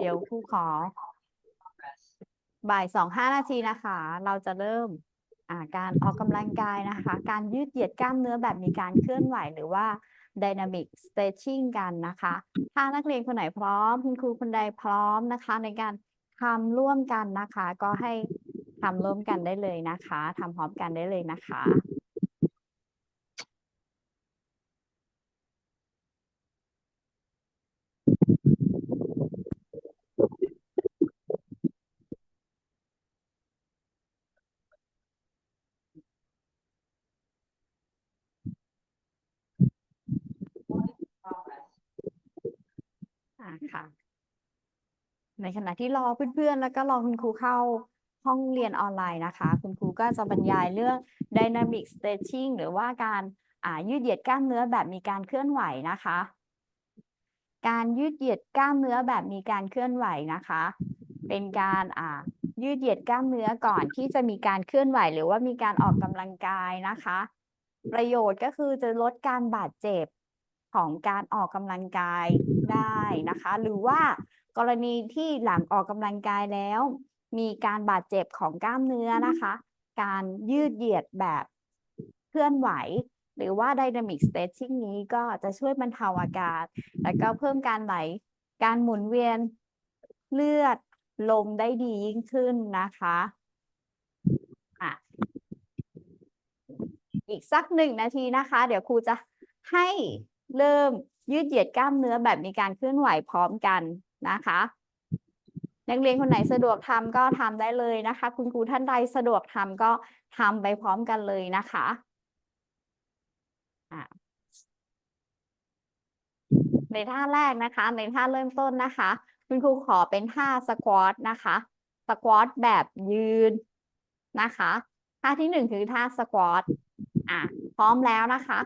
เดี๋ยวครูขอ บ่ายสองห้านาทีนะคะ เราจะเริ่มการออกกำลังกายนะคะ การยืดเหยียดกล้ามเนื้อแบบมีการเคลื่อนไหวหรือว่า dynamic stretching กันนะคะ ถ้านักเรียนคนไหนพร้อม คุณครูคนใดพร้อมนะคะ ในการทำร่วมกันนะคะ ก็ให้ทำร่วมกันได้เลยนะคะทำพร้อมกันได้เลยนะคะ ค่ะ ในขณะที่รอเพื่อนๆ แล้วก็รอคุณครูเข้าห้องเรียนออนไลน์นะคะ คุณครูก็จะบรรยายเรื่อง dynamic stretching หรือว่าการยืดเหยียดกล้ามเนื้อแบบมีการเคลื่อนไหวนะคะ การยืดเหยียดกล้ามเนื้อแบบมีการเคลื่อนไหวนะคะ เป็นการยืดเหยียดกล้ามเนื้อก่อนที่จะมีการเคลื่อนไหว หรือว่ามีการออกกำลังกายนะคะ ประโยชน์ก็คือจะลดการบาดเจ็บ ของการออกกำลังกายได้นะคะ หรือว่ากรณีที่หลังออกกำลังกายแล้ว มีการบาดเจ็บของกล้ามเนื้อนะคะ การยืดเหยียดแบบเคลื่อนไหว หรือว่า dynamic stretching นี้ก็จะช่วยบรรเทาอาการ แล้วก็เพิ่มการไหล การหมุนเวียนเลือดลมได้ดียิ่งขึ้นนะคะอะอีกสักหนึ่งนาทีนะคะ เดี๋ยวครูจะให้ เริ่มยืดเหยียดกล้ามเนื้อแบบมีการเคลื่อนไหวพร้อมกันนะคะ นักเรียนคนไหนสะดวกทำก็ทำได้เลยนะคะ คุณครูท่านใดสะดวกทำก็ทำไปพร้อมกันเลยนะคะอะในท่าแรกนะคะ ในท่าเริ่มต้นนะคะ คุณครูขอเป็นท่าสควอตนะคะสควอตแบบยืนนะคะ ท่าที่หนึ่งคือท่าสควอตอะพร้อมแล้วนะคะ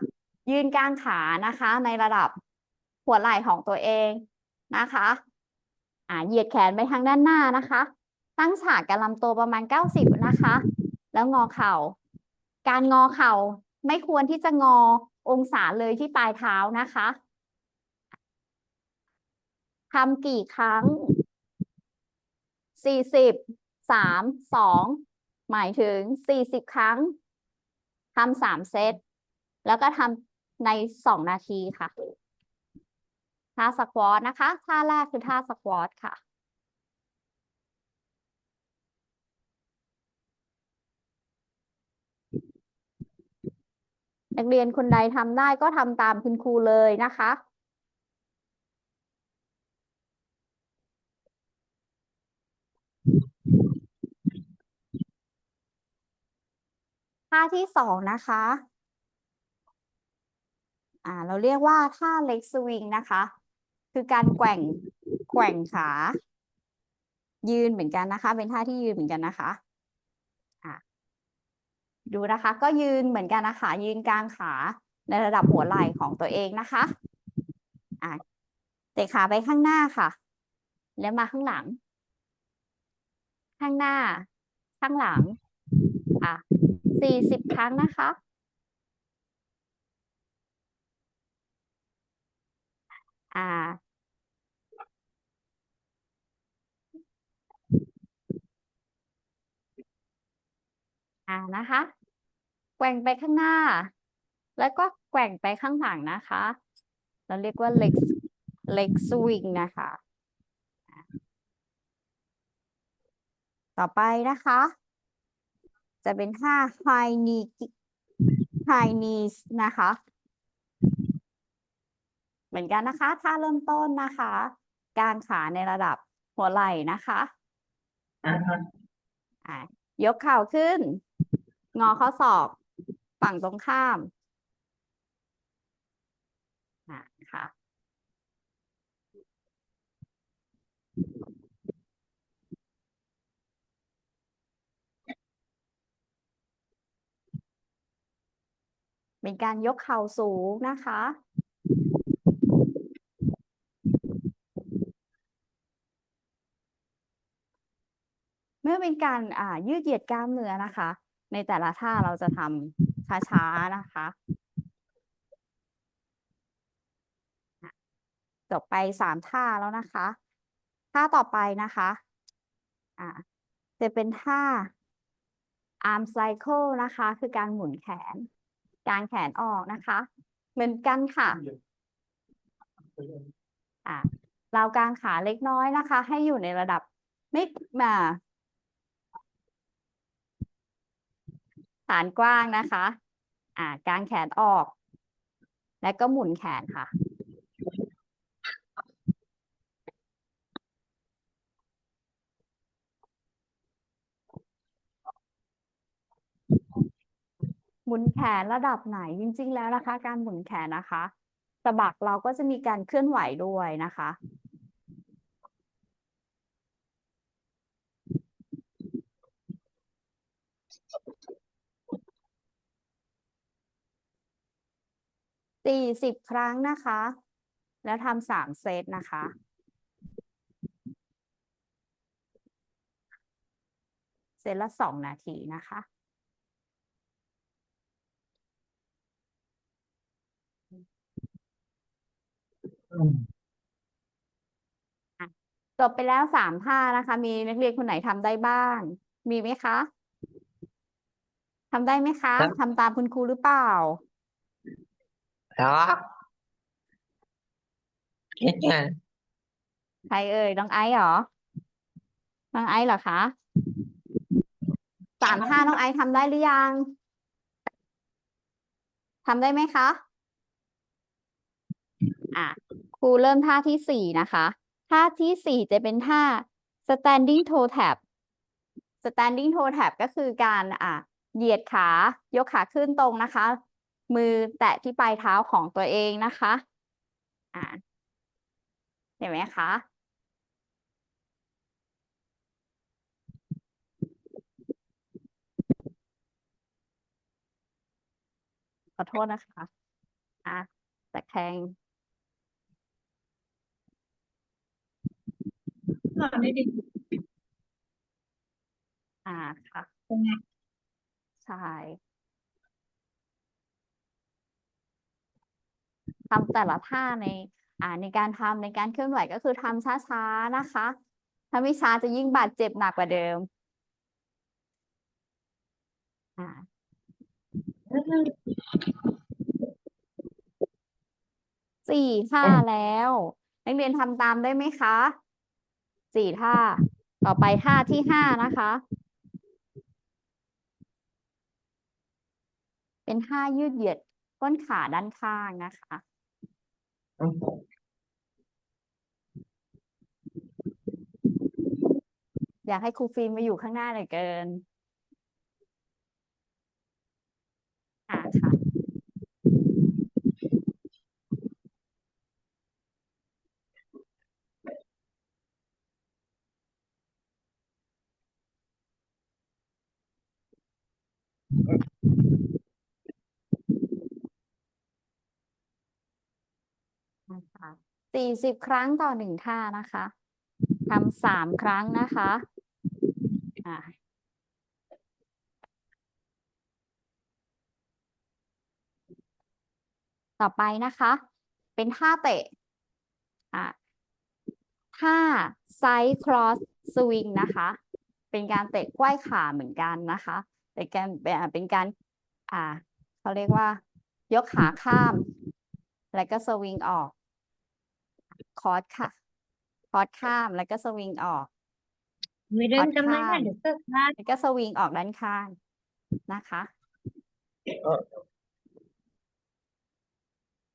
ยืนกลางขานะคะ ในระดับหัวไหล่ของตัวเองนะคะอ่าเหยียดแขนไปทางด้านหน้านะคะ ตั้งฉากกับลำตัวประมาณ 90 นะคะ แล้วงอเข่า การงอเข่าไม่ควรที่จะงอองศาเลยที่ปลายเท้านะคะทำกี่ครั้ง 40 3 2 หมายถึง 40 ครั้งทำสามเซต แล้วก็ทำ ใน 2 นาทีค่ะ ท่าสควอตนะคะ ท่าแรกคือท่าสควอตค่ะ นักเรียนคนใดทำได้ก็ทำตามคุณครูเลยนะคะท่าที่สองนะคะ อ่า เราเรียกว่าท่าเล็กสวิงนะคะ คือการแกว่งแกว่งขา ยืนเหมือนกันนะคะ เป็นท่าที่ยืนเหมือนกันนะคะอะดูนะคะ ก็ยืนเหมือนกันนะคะ ยืนกลางขาในระดับหัวไหล่ของตัวเองนะคะอะเตะขาไปข้างหน้าค่ะ แล้วมาข้างหลัง ข้างหน้า ข้างหลัง อะสี่สิบครั้งนะคะ อ่า อ่านะคะ แกว่งไปข้างหน้า แล้วก็แกว่งไปข้างหลังนะคะ เราเรียกว่า leg leg swing นะคะ ต่อไปนะคะ จะเป็นท่า high knee high knees นะคะ เหมือนกันนะคะท่าเริ่มต้นนะคะการขาในระดับหัวไหล่นะคะอ่าฮะอะยกเข่าขึ้น งอข้อศอกฝั่งตรงข้ามอะค่ะเป็นการยกเข่าสูงนะคะ เมื่อเป็นการอ่ายืดเหยียดกล้ามเนื้อนะคะ ในแต่ละท่าเราจะทำช้าๆนะคะจบไปสามท่าแล้วนะคะ ท่าต่อไปนะคะ อ่า จะเป็นท่า arm cycle นะคะ คือการหมุนแขน กางแขนออกนะคะ เหมือนกันค่ะ อ่าเรากางขาเล็กน้อยนะคะ ให้อยู่ในระดับไม่มา ฐานกว้างนะคะ อ่ากางแขนออก แล้วก็หมุนแขนค่ะ หมุนแขนระดับไหนจริง ๆ แล้วนะคะ การหมุนแขนนะคะสะบักเราก็จะมีการเคลื่อนไหวด้วยนะคะ สี่สิบครั้งนะคะ แล้วทำสามเซตนะคะ เซตละสองนาทีนะคะจบไปแล้วสามท่านะคะ มีนักเรียนคนไหนทำได้บ้าง มีไหมคะทำได้ไหมคะครับทำตามคุณครูหรือเปล่า ครับเนี่ยใครเอ่ยน้องไอซ์เหรอ น้องไอซ์เหรอคะสามท่าน้องไอซ์ทำได้หรือยังทำได้ไหมคะ อะ ครูเริ่มท่าที่สี่นะคะ ท่าที่สี่จะเป็นท่า standing toe tap standing toe tap ก็คือการอะเหยียดขายกขาขึ้นตรงนะคะ มือแตะที่ปลายเท้าของตัวเองนะคะอะเห็นไหมคะขอโทษนะคะ อะตะแคงอ่าค่ะ ใช่ ทำแต่ละท่าในอ่าในการทำในการเคลื่อนไหวก็คือทำช้าๆนะคะ ถ้าไม่ช้าจะยิ่งบาดเจ็บหนักกว่าเดิมอ่าสี่ท่าแล้วนักเรียนทำตามได้ไหมคะสี่ท่า ต่อไปท่าที่ห้านะคะ เป็นท่ายืดเหยียดต้นขาด้านข้างนะคะ อยากให้ครูฟิล์มมาอยู่ข้างหน้าเหลือเกิน อ่าค่ะ นะคะ สี่สิบครั้งต่อหนึ่งท่านะคะทำสามครั้งนะคะอ่าต่อไปนะคะ เป็นท่าเตะอ่าท่าไซด์ครอสสวิงนะคะ เป็นการเตะไขว้ขาเหมือนกันนะคะเป็นการเป็นอ่าเป็นการ อ่าเขาเรียกว่า ยกขาข้าม แล้วก็สวิงออก คอร์สค่ะ คอร์สข้ามแล้วก็สวิงออก ไม่เดินทำไมข้ามนะเดี๋ยวก็พลาดแล้วก็สวิงออกด้านข้างนะคะ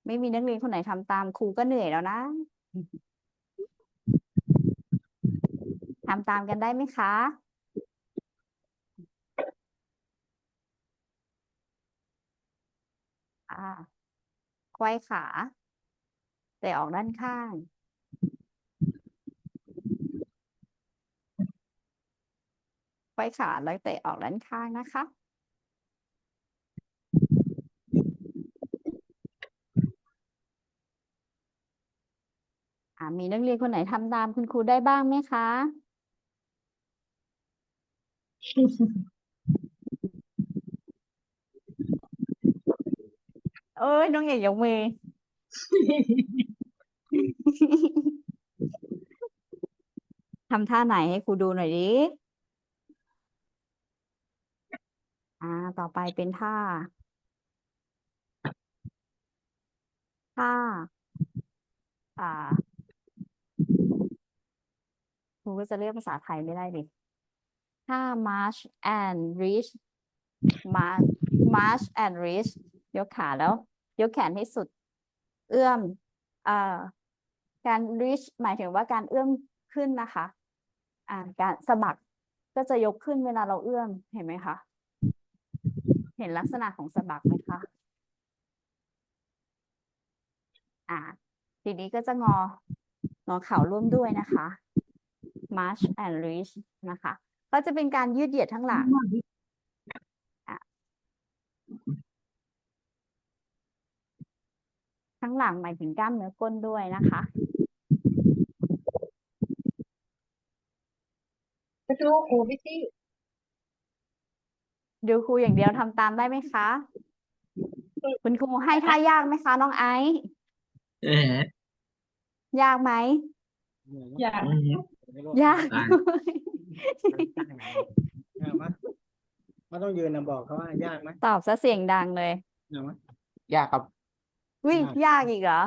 ไม่มีนักเรียนคนไหนทำตามครูก็เหนื่อยแล้วนะทำตามกันได้ไหมคะอ่าไขว้ขา เตะออกด้านข้าง ไขว้ขาแล้วเตะออกด้านข้างนะคะอ่ามีนักเรียนคนไหนทำตามคุณครูได้บ้างไหมคะเอ้ยน้องเอกยกมือ ทำท่าไหนให้ครูดูหน่อยดิ อ่า ต่อไปเป็นท่า ท่า อ่า ครูก็จะเรียกภาษาไทยไม่ได้ดิท่า march and reach march march and reach ยกขาแล้ว ยกแขนให้สุด เอื้อม อ่อ การ reach หมายถึงว่าการเอื้อมขึ้นนะคะอ่าการสะบักก็จะยกขึ้นเวลาเราเอื้อมเห็นไหมคะ เห็นลักษณะของสะบักไหมคะอ่าทีนี้ก็จะงองอเข่าร่วมด้วยนะคะ march and reach นะคะ ก็จะเป็นการยืดเหยียดทั้งหลังทั้งหลังหมายถึงกล้ามเนื้อก้นด้วยนะคะ ก็ดูครูพี่ซี่ดูครูอย่างเดียวทำตามได้ไหมคะ คุณครูให้ท่ายากไหมคะน้องไอซ์เออ ยากไหม อยากอืมยากอ่ายากไหมไม่ต้องยืนนะบอกเขาว่ายากไหมตอบซะเสียงดังเลย ยากไหม ยากครับ วิยากยากอีกเหรอ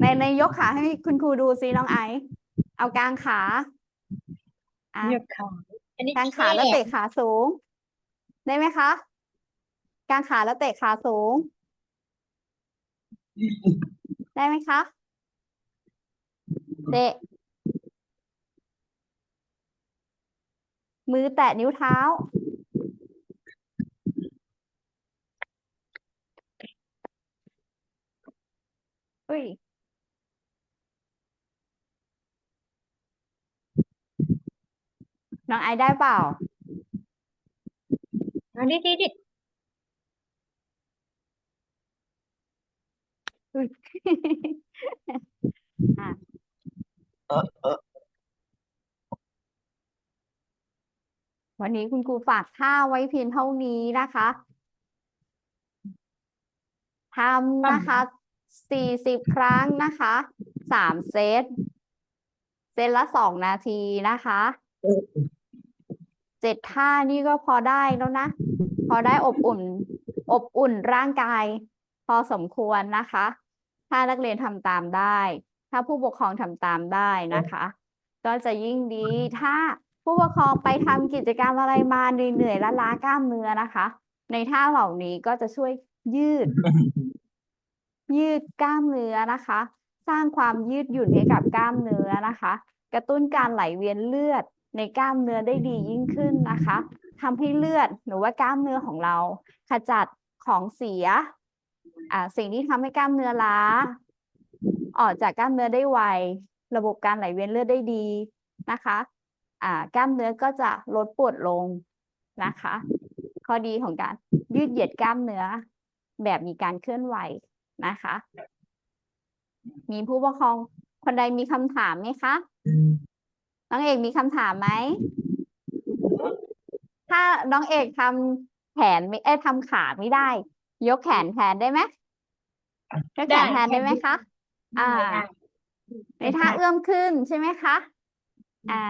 ในในยกขาให้คุณครูดูซิน้องไอซ์เอากางขา อะเหยียดขาอันนี้กางขาแล้วเตะขาสูง ได้ไหมคะกางขาแล้วเตะขาสูง ได้ไหมคะเตะมือแตะนิ้วเท้า อุ้ย น้องไอซ์ได้เปล่าอันนี้ที่ที่อุ๊ยอะเออเออวันนี้คุณครูฝากท่าไว้เพียงเท่านี้นะคะทำนะคะสี่สิบครั้งนะคะสามเซต เซตละสองนาทีนะคะ เจ็ดท่านี่ก็พอได้แล้วนะ พอได้อบอุ่น อบอุ่นร่างกาย พอสมควรนะคะ ถ้านักเรียนทำตามได้ ถ้าผู้ปกครองทำตามได้นะคะ ก็จะยิ่งดี ถ้าผู้ปกครองไปทำกิจกรรมอะไรมาเหนื่อยๆละล้ากล้ามเนื้อนะคะ ในท่าเหล่านี้ก็จะช่วยยืด ยืดกล้ามเนื้อนะคะ สร้างความยืดหยุ่นให้กับกล้ามเนื้อนะคะ กระตุ้นการไหลเวียนเลือด ในกล้ามเนื้อได้ดียิ่งขึ้นนะคะทำให้เลือดหรือว่ากล้ามเนื้อของเรา ขจัดของเสียอ่าสิ่งที่ทำให้กล้ามเนื้อล้า ออกจากกล้ามเนื้อได้ไว ระบบการไหลเวียนเลือดได้ดีนะคะอ่ากล้ามเนื้อก็จะลดปวดลงนะคะ ข้อดีของการยืดเหยียดกล้ามเนื้อ แบบมีการเคลื่อนไหวนะคะ มีผู้ปกครองคนใดมีคำถามไหมคะ น้องเอกมีคำถามไหม ถ้าน้องเอกทำแขนไม่เอ้ยทำขาไม่ได้ ยกแขนแทนได้ไหมยกแขนแทนได้ไหมคะ อ่า ในท่าเอื้อมขึ้นใช่ไหมคะ อ่า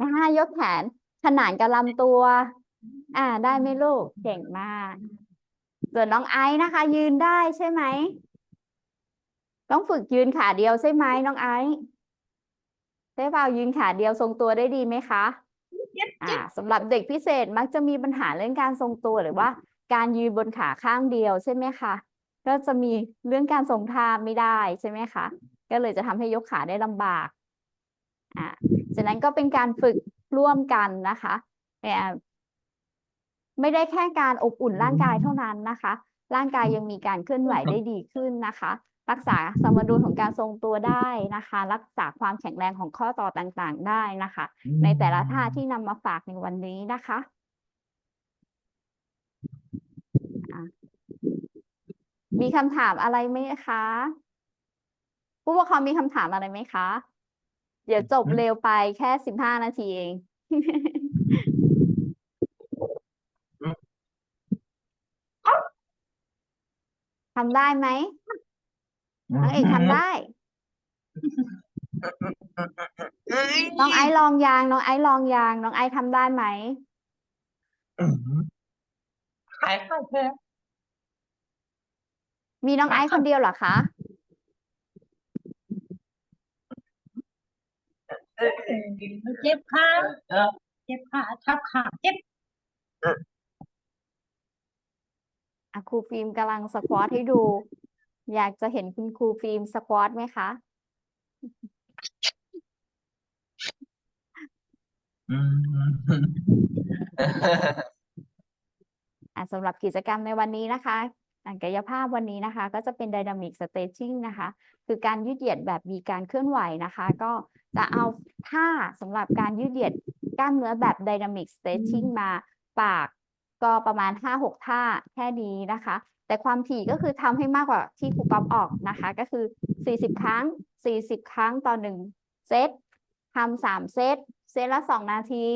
นท่ายกแขนขนานกับลำตัว อ่า ได้ไหมลูก เก่งมาก ส่วนน้องไอซ์นะคะ ยืนได้ใช่ไหม ต้องฝึกยืนขาเดียวใช่ไหมน้องไอซ์ ได้เปล่ายืนขาเดียวทรงตัวได้ดีไหมคะอ่าสำหรับเด็กพิเศษมักจะมีปัญหาเรื่องการทรงตัวหรือว่า การยืนบนขาข้างเดียวใช่ไหมคะก็จะมีเรื่องการทรงท่าไม่ได้ใช่ไหมคะ ก็เลยจะทำให้ยกขาได้ลำบากอ่าฉะนั้นก็เป็นการฝึกร่วมกันนะคะแต่ไม่ได้แค่การอบอุ่นร่างกายเท่านั้นนะคะ ร่างกายยังมีการเคลื่อนไหวได้ดีขึ้นนะคะ รักษาสมดุลของการทรงตัวได้นะคะ รักษาความแข็งแรงของข้อต่อต่างๆได้นะคะ ในแต่ละท่าที่นำมาฝากในวันนี้นะคะอะมีคำถามอะไรไหมคะ ผู้ปกครองมีคำถามอะไรไหมคะ เดี๋ยวจบเร็วไปแค่สิบห้านาทีเองทำได้ไหม น้องเอกทำได้เอ้ยน้องไอซ์ลองยาง น้องไอซ์ลองยาง น้องไอซ์ทำได้ไหมอื้อหือขายข้าวแพงมีน้องไอซ์คนเดียวเหรอคะเอ้ยเจ็บขาเออเจ็บขาทับขาเจ็บอะครูฟิล์มกำลังสควอตให้ดู อยากจะเห็นคุณครูฟิล์มสควอตไหมคะ อืม อะสำหรับกิจกรรมในวันนี้นะคะอะกายภาพวันนี้นะคะ ก็จะเป็น Dynamic Stretching นะคะ คือการยืดเหยียดแบบมีการเคลื่อนไหวนะคะ ก็จะเอาท่าสำหรับการยืดเหยียดกล้ามเนื้อแบบ Dynamic Stretching มาปาก ก็ประมาณ 5-6 ท่าแค่นี้นะคะ แต่ความถี่ก็คือทำให้มากกว่าที่ครูก๊อฟออกนะคะ ก็คือ 40 ครั้ง 40 ครั้งต่อหนึ่งเซตทำสามเซต เซตละ 2 นาที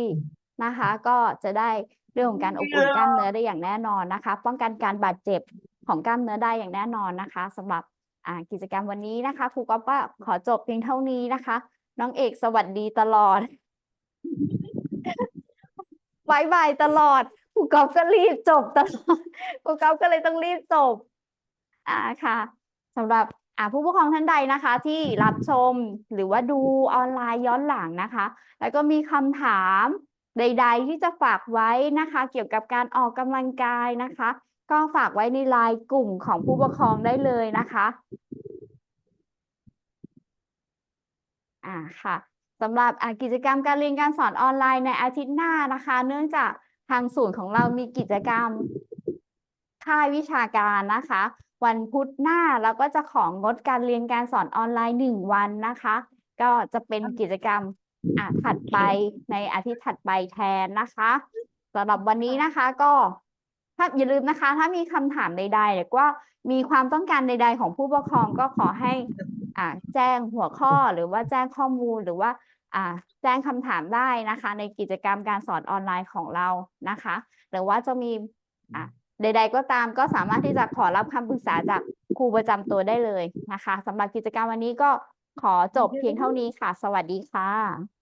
นะคะ ก็จะได้เรื่องของการอบอุ่นกล้ามเนื้อได้อย่างแน่นอนนะคะ ป้องกันการบาดเจ็บของกล้ามเนื้อได้อย่างแน่นอนนะคะสำหรับอ่ากิจกรรมวันนี้นะคะครูก๊อฟก็ขอจบเพียงเท่านี้นะคะ น้องเอกสวัสดีตลอดบายบายตลอดค รูก๊อฟก็รีบจบตลอดครูก๊อฟก็เลยต้องรีบจบ อ่าค่ะสำหรับอ่าผู้ปกครองท่านใดนะคะ ที่รับชมหรือว่าดูออนไลน์ย้อนหลังนะคะ แล้วก็มีคำถามใด ๆ ที่จะฝากไว้นะคะ เกี่ยวกับการออกกำลังกายนะคะ ก็ฝากไว้ในไลน์กลุ่มของผู้ปกครองได้เลยนะคะอ่าค่ะสำหรับอ่ากิจกรรมการเรียนการสอนออนไลน์ในอาทิตย์หน้านะคะ เนื่องจาก ทางศูนย์ของเรามีกิจกรรมค่ายวิชาการนะคะ วันพุธหน้าเราก็จะของงดการเรียนการสอนออนไลน์หนึ่งวันนะคะ ก็จะเป็นกิจกรรมอะถัดไปในอาทิตย์ถัดไปแทนนะคะสำหรับวันนี้นะคะก็ถ้าอย่าลืมนะคะ ถ้ามีคำถามใดๆหรือว่ามีความต้องการใด ๆ ของผู้ปกครองก็ขอให้อ่าแจ้งหัวข้อหรือว่าแจ้งข้อมูลหรือว่าอ่า แจ้งคำถามได้นะคะ ในกิจกรรมการสอนออนไลน์ของเรานะคะ หรือว่าจะมีใด ๆ ก็ตามก็สามารถที่จะขอรับคำปรึกษาจากครูประจำตัวได้เลยนะคะสำหรับกิจกรรมวันนี้ก็ขอจบเพียงเท่านี้ค่ะ สวัสดีค่ะ